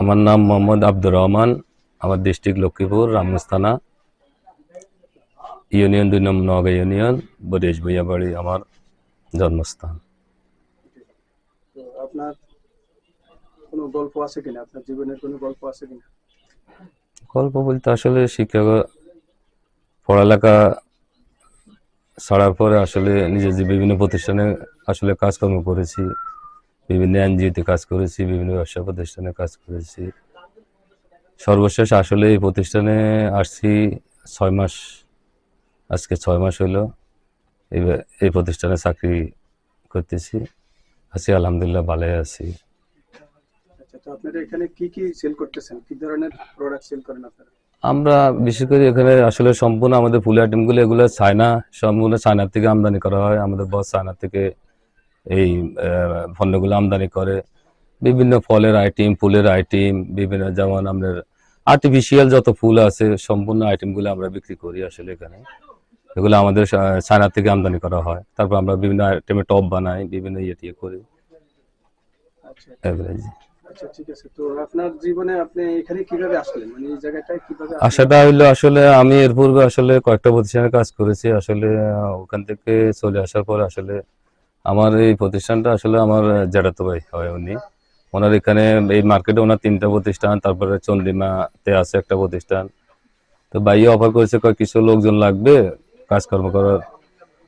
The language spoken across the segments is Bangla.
আমার নাম মোহাম্মদ আব্দুর রহমান। আমার ডিস্ট্রিক্ট লক্ষ্মীপুর রামস্থানা। ইউনিয়ন দুই নম্বর নগা ইউনিয়ন বরিশ ভুইয়াবাড়ি আমার জন্মস্থান। আপনার কোনো গল্প আছে কিনা? আপনার জীবনের কোনো গল্প আছে কিনা? গল্প বলতে আসলে শিক্ষা পড়ালেখা ছাড়ার পরে আসলে নিজের যে বিভিন্ন প্রতিষ্ঠানে আসলে কাজকর্ম করেছি, বিভিন্ন এনজিওতে কাজ করেছি, বিভিন্ন ব্যবসা প্রতিষ্ঠানে কাজ করেছি। সর্বশেষ আসলে এই প্রতিষ্ঠানে আসছি ছয় মাস, আজকে ছয় মাস হলো এই প্রতিষ্ঠানে চাকরি করতেছি। আছি, আলহামদুলিল্লাহ ভালোই আছি। আচ্ছা আপনারা এখানে কি কি সেল করতেছেন? কি ধরনের প্রোডাক্ট সেল করেন আপনারা? আমরা বিশেষ করে এখানে আসলে সম্পূর্ণ আমাদের ফুল আইটেমগুলো এগুলো চায়না সম্পূর্ণ চায়নার থেকে আমদানি করা হয়। আমাদের বস চায়না থেকে এই পণ্যগুলো আমদানি করে। বিভিন্ন ফলের আইটেম ফুলের আইটেম বিভিন্ন যেমন আমাদের আর্টিফিশিয়াল যত ফুল আছে সম্পূর্ণ আইটেমগুলো আমরা বিক্রি করি আসলে এখানে। এগুলো আমাদের আহ, চায়না থেকে আমদানি করা হয়। তারপর আমরা বিভিন্ন আইটেমে টপ বানাই বিভিন্ন ইয়ে টিয়ে করি। আচ্ছা এগুলো জি। আচ্ছা ঠিক আছে। তো আপনার জীবনে আপনি এখানে কীভাবে আসলেন? মানে এই জায়গাটায় কীভাবে? আশাটা হইল আসলে আমি এর পূর্বে আসলে কয়েকটা প্রতিষ্ঠানে কাজ করেছি। আসলে ওখান থেকে চলে আসার পর আসলে আমার এই প্রতিষ্ঠানটা আসলে আমার জ্যাঠাতো ভাই হয় উনি। ওনার এখানে এই মার্কেটে ওনার তিনটা প্রতিষ্ঠান, তারপরে চন্দ্রিমাতে আছে একটা প্রতিষ্ঠান। তো ভাইয়ে অফার করেছে, কয় কিছু লোকজন লাগবে, কাজকর্ম করার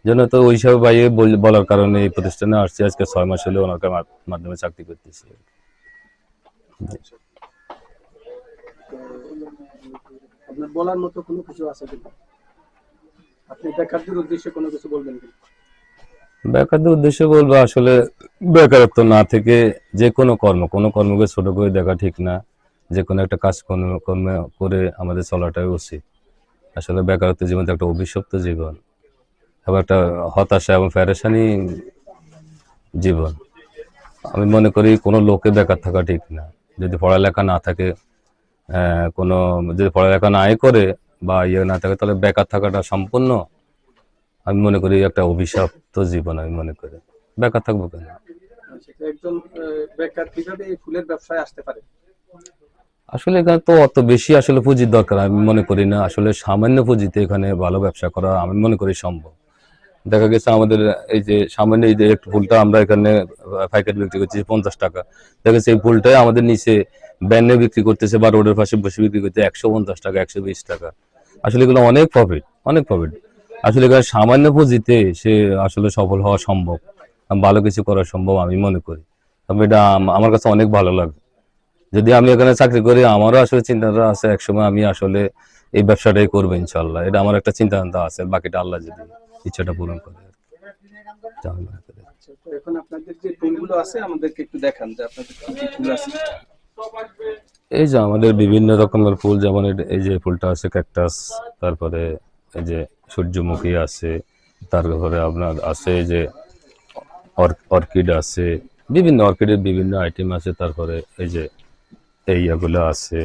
জন্য। তো ওই হিসাবে ভাইয়ে বল- বলার কারণে এই প্রতিষ্ঠানে আসছি। আজকে ছয় মাস হলে ওনার মাধ্যমে চাকরি করতেছি আপনার বলার মতো কোনো কিছু আছে কিনা? আপনি বেকারদের উদ্দেশ্যে কোনো কিছু বলবেন কিনা? বেকারদের বলব, আসলে বেকারত্ব না থেকে যে কোনো কর্ম, কোনো কর্মকে ছোট করে দেখা ঠিক না। যে কোনো একটা কাজ কর্ম করে আমাদের চলাটাই উচিত। আসলে বেকারত্ব জীবন একটা অভিশপ্ত জীবন এবং একটা হতাশা এবং প্যারেশানি জীবন। আমি মনে করি কোনো লোকে বেকার থাকা ঠিক না। যদি পড়ালেখা না থাকে কোনো যদি পড়ালেখা নাই করে বা ইয়ে না থাকে তাহলে বেকার থাকাটা সম্পূর্ণ আমি মনে করি একটা অভিশপ্ত জীবন আমি মনে করি। বেকার থাকব কেন? একজন বেকার কীভাবে এই ফুলের ব্যবসায় আসতে পারে? আসলে এখানে তো অত বেশি আসলে পুঁজির দরকার আমি মনে করি না। আসলে সামান্য পুঁজিতে এখানে ভালো ব্যবসা করা আমি মনে করি সম্ভব। দেখা গেছে আমাদের এই যে সামান্য এই যে একটু ফুলটা আমরা এখানে পাইকারি বিক্রি করছি পঞ্চাশ টাকা। দেখা গেছে এই ফুলটাই আমাদের নিচে ব্যানে বিক্রি করতেছে বা রোডের পাশে বসে বিক্রি করতে একশো পঞ্চাশ টাকা, একশো বিশ টাকা। আসলে এগুলো অনেক প্রফিট অনেক প্রফিট আসলে এখানে সামান্য পুঁজিতে সে আসলে সফল হওয়া সম্ভব, ভালো কিছু করা সম্ভব আমি মনে করি। তবে এটা আমার কাছে অনেক ভালো লাগে। যদি আমি এখানে চাকরি করি, আমারও আসলে চিন্তাধারা আছে, একসময় আমি আসলে এই ব্যবসাটাই করব ইনশাল্লাহ। এটা আমার একটা চিন্তা আছে, বাকিটা আল্লাহ যদি ইচ্ছাটা পূরণ করে যা আমি করি। আচ্ছা তো এখন আপনাদের যে ফুলগুলো আছে আমাদেরকে একটু দেখান যে আপনাদের কি আছে এই যে আমাদের বিভিন্ন রকমের ফুল যেমন এই- যে ফুলটা আছে ক্যাকটাস তারপরে এই যে সূর্যমুখী আছে তারপরে আপনার আছে যে অর- অর্কিড আছে বিভিন্ন অর্কিডের বিভিন্ন আইটেম আছে তারপরে এই যে এই ইয়েগুলো আছে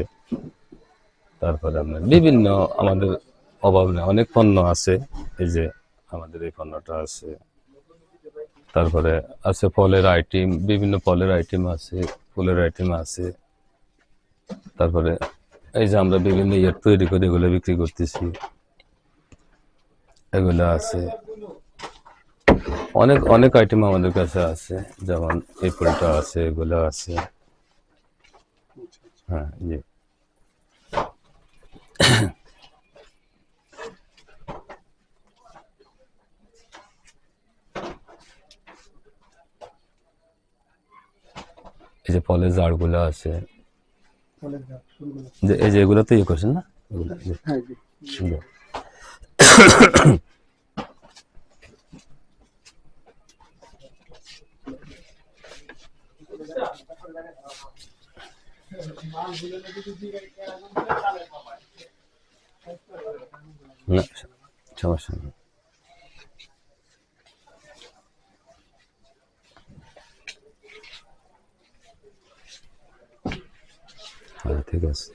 তারপরে আপনার বিভিন্ন আমাদের অভাব নেই অনেক পণ্য আছে এই যে আমাদের এই পণ্যটা আছে। তারপরে আছে ফলের আইটেম বিভিন্ন ফলের আইটেম আছে, ফুলের আইটেম আছে। তারপরে এই যে আমরা বিভিন্ন ইয়ে তৈরি করে এগুলো বিক্রি করতেছি। এগুলো আছে। অনেক অনেক আইটেম আমাদের কাছে আছে, যেমন এই ফুলটা আছে, এগুলো আছে। হ্যাঁ জি এই যে ফলের জারগুলো আছে। যে এই যে এগুলো তো ইয়ে করছেন না? হ্যাঁ। না সমস্যা নেই। হ্যাঁ ঠিক আছে।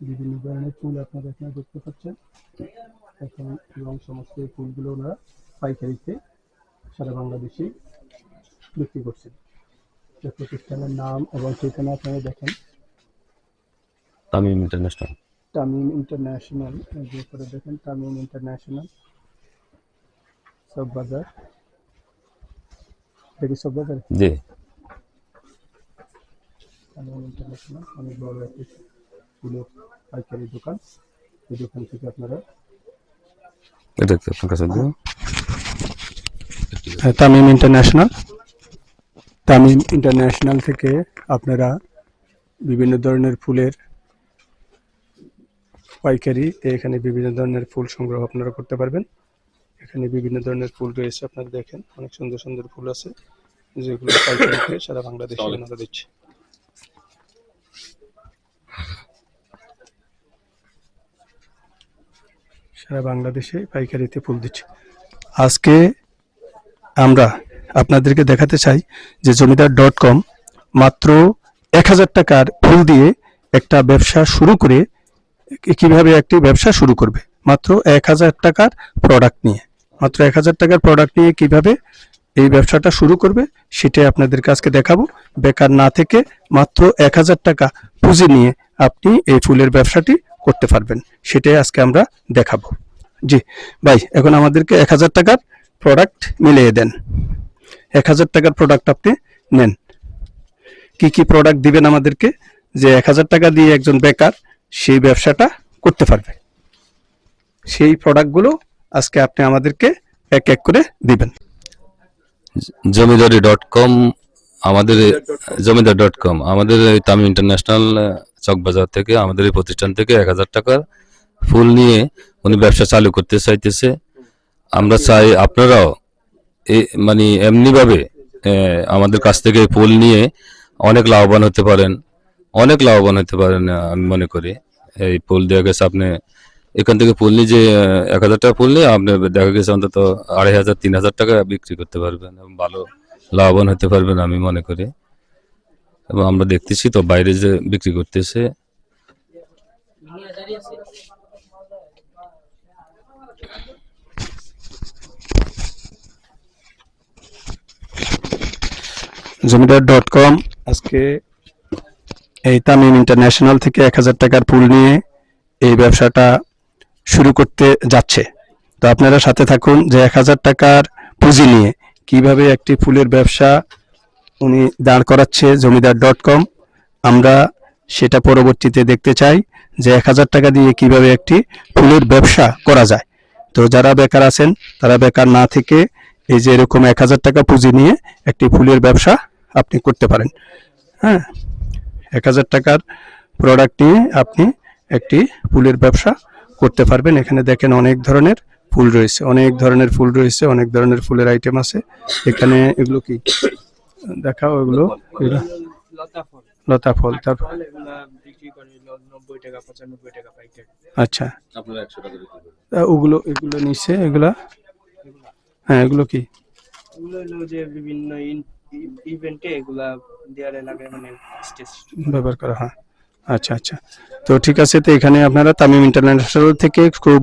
বিভিন্ন ধরনের ফুল আপনারা এখানে দেখতে পাচ্ছেন। এখন এবং সমস্ত এই ফুলগুলো ওনারা পাইকারিতে সারা বাংলাদেশে বিক্রি করছেন। প্রতিষ্ঠানের নাম এবং সেখানে আপনারা দেখেন। তামিম ইন্টারন্যাশনাল। তামিম ইন্টারন্যাশনাল যে উপরে দেখেন তামিম ইন্টারন্যাশনাল। সব বাজার দেখি সব বাজার জি। তামিম ইন্টারন্যাশনাল অনেক বড় একটি ফুলের পাইকারি দোকান। এই দোকান থেকে আপনারা এটা কি আপনার কাছে দিব? তামিম ইন্টারন্যাশনাল। তামিম ইন্টারন্যাশনাল থেকে আপনারা বিভিন্ন ধরনের ফুলের পাইকারি এখানে বিভিন্ন ধরনের ফুল সংগ্রহ আপনারা করতে পারবেন। এখানে বিভিন্ন ধরনের ফুল রয়েছে আপনারা দেখেন অনেক সুন্দর সুন্দর ফুল আছে যেগুলো পাইকারিতে সারা বাংলাদেশে ওনারা দিচ্ছে সারা বাংলাদেশে পাইকারিতে ফুল দিচ্ছে। আজকে আমরা আপনাদেরকে দেখাতে চাই যে জমিদার ডট কম মাত্র এক হাজার টাকার ফুল দিয়ে একটা ব্যবসা শুরু করে কীভাবে একটি ব্যবসা শুরু করবে? মাত্র এক হাজার টাকার প্রোডাক্ট নিয়ে। মাত্র এক হাজার টাকার প্রোডাক্ট নিয়ে কীভাবে এই ব্যবসাটা শুরু করবে, সেটাই আপনাদেরকে আজকে দেখাবো। বেকার না থেকে মাত্র এক হাজার টাকা পুঁজি নিয়ে আপনি এই ফুলের ব্যবসাটি করতে পারবেন, সেটাই আজকে আমরা দেখাবো। জি, ভাই, এখন আমাদেরকে এক হাজার টাকার প্রোডাক্ট মিলিয়ে দেন। এক হাজার টাকার প্রোডাক্ট আপনি নেন। কি কি প্রোডাক্ট দিবেন আমাদেরকে? যে এক হাজার টাকা দিয়ে একজন বেকার সেই ব্যবসাটা করতে পারবে। সেই প্রোডাক্টগুলো আজকে আপনি আমাদেরকে এক এক করে দিবেন। জমিদারি ডট কম, আমাদের জমিদার ডট কম, আমাদের তামিম ইন্টারন্যাশনাল চকবাজার থেকে, আমাদের এই প্রতিষ্ঠান থেকে এক হাজার টাকার ফুল নিয়ে উনি ব্যবসা চালু করতে চাইতেছে। আমরা চাই আপনারাও মানে এমনিভাবে আমাদের কাছ থেকে ফুল নিয়ে অনেক লাভবান হতে পারেন। অনেক লাভবান হতে পারেন আমি মনে করি। এই ফুল দেওয়া গেছে আপনি, এখান থেকে নিয়ে যে এক হাজার টাকা নিয়ে আপনি দেখা গেছে অন্তত আড়াই হাজার, তিন হাজার টাকা বিক্রি করতে পারবেন এবং ভালো লাভবান হতে পারবেন আমি মনে করি। এবং আমরা দেখতেছি তো বাইরে যে বিক্রি করতেছে। জমিদার ডট কম, আজকে এই তামিম ইন্টারন্যাশনাল থেকে এক হাজার টাকার ফুল নিয়ে এই ব্যবসাটা শুরু করতে যাচ্ছে। তো আপনারা সাথে থাকুন যে এক হাজার টাকার পুঁজি নিয়ে কীভাবে একটি ফুলের ব্যবসা উনি দাঁড় করাচ্ছে জমিদার ডট কম। আমরা সেটা পরবর্তীতে দেখতে চাই যে এক হাজার টাকা দিয়ে কীভাবে একটি ফুলের ব্যবসা করা যায়। তো যারা বেকার আছেন, তারা বেকার না থেকে এই যে এরকম এক হাজার টাকা পুঁজি নিয়ে একটি ফুলের ব্যবসা আপনি করতে পারেন। হ্যাঁ? এক হাজার টাকার প্রোডাক্ট নিয়ে আপনি একটি ফুলের ব্যবসা করতে পারবেন। এখানে দেখেন অনেক ধরনের ফুল রয়েছে। অনেক ধরনের ফুল রয়েছে অনেক ধরনের ফুলের আইটেম আছে। এখানে এগুলো কি? দেখাও এগুলো। লতা ফল। লতা ফল তারপর আচ্ছা। ওগুলো এগুলো নিচে এগুলা? হ্যাঁ এগুলো কি? এগুলো যে বিভিন্ন ইভেন্টে এগুলা লাগে মানে স্টেজ ব্যবহার করা, হয়। আচ্ছা আচ্ছা। তো ঠিক আছে, তো এখানে আপনারা তামিম ইন্টারন্যাশনাল থেকে খুব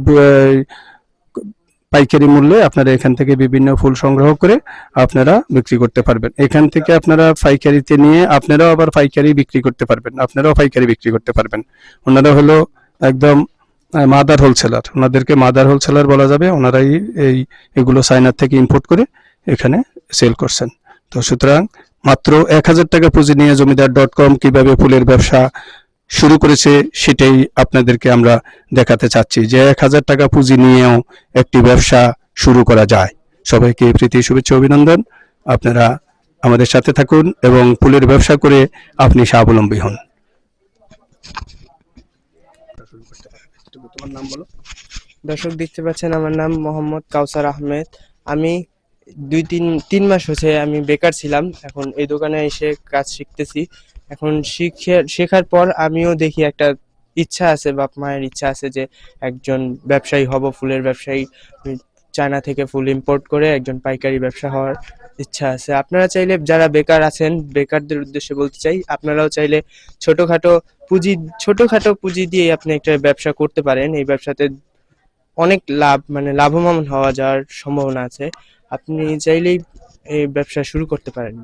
পাইকারি মূল্যে আপনারা এখান থেকে বিভিন্ন ফুল সংগ্রহ করে আপনারা বিক্রি করতে পারবেন। এখান থেকে আপনারা পাইকারিতে নিয়ে আপনারাও আবার পাইকারি বিক্রি করতে পারবেন, আপনারাও পাইকারি বিক্রি করতে পারবেন। ওনারা হলো একদম মাদার হোলসেলার ওনাদেরকে মাদার হোলসেলার বলা যাবে। ওনারাই এই, এগুলো চায়নার থেকে ইম্পোর্ট করে এখানে সেল করছেন। তো সুতরাং মাত্র এক হাজার টাকা পুঁজি নিয়ে জমিদার ডট কম কীভাবে ফুলের ব্যবসা শুরু করেছে সেটাই আপনাদেরকে আমরা দেখাতে চাচ্ছি যে এক হাজার টাকা পুঁজি নিয়েও একটি ব্যবসা শুরু করা যায়। সবাইকে প্রীতি, শুভেচ্ছা, অভিনন্দন। আপনারা আমাদের সাথে থাকুন এবং ফুলের ব্যবসা করে আপনি স্বাবলম্বী হন। দর্শক, দেখতে পাচ্ছেন আমার নাম মোহাম্মদ কাউসার আহমেদ। আমি দুই তিন তিন মাস হচ্ছে আমি বেকার ছিলাম। এখন এই দোকানে এসে কাজ শিখতেছি। এখন শিখে, শেখার পর আমিও দেখি একটা ইচ্ছা আছে, বাপ মায়ের ইচ্ছা আছে যে একজন ব্যবসায়ী হব, ফুলের ব্যবসায়ী। চায়না থেকে ফুল ইম্পোর্ট করে একজন পাইকারি ব্যবসা হওয়ার ইচ্ছা আছে। আপনারা চাইলে, যারা বেকার আছেন, বেকারদের উদ্দেশ্যে বলতে চাই, আপনারাও চাইলে ছোটোখাটো পুঁজি ছোটোখাটো পুঁজি দিয়ে আপনি একটা ব্যবসা করতে পারেন। এই ব্যবসাতে অনেক লাভ মানে লাভবান হওয়া যাওয়ার সম্ভাবনা আছে। আপনি চাইলেই এই ব্যবসা শুরু করতে পারেন।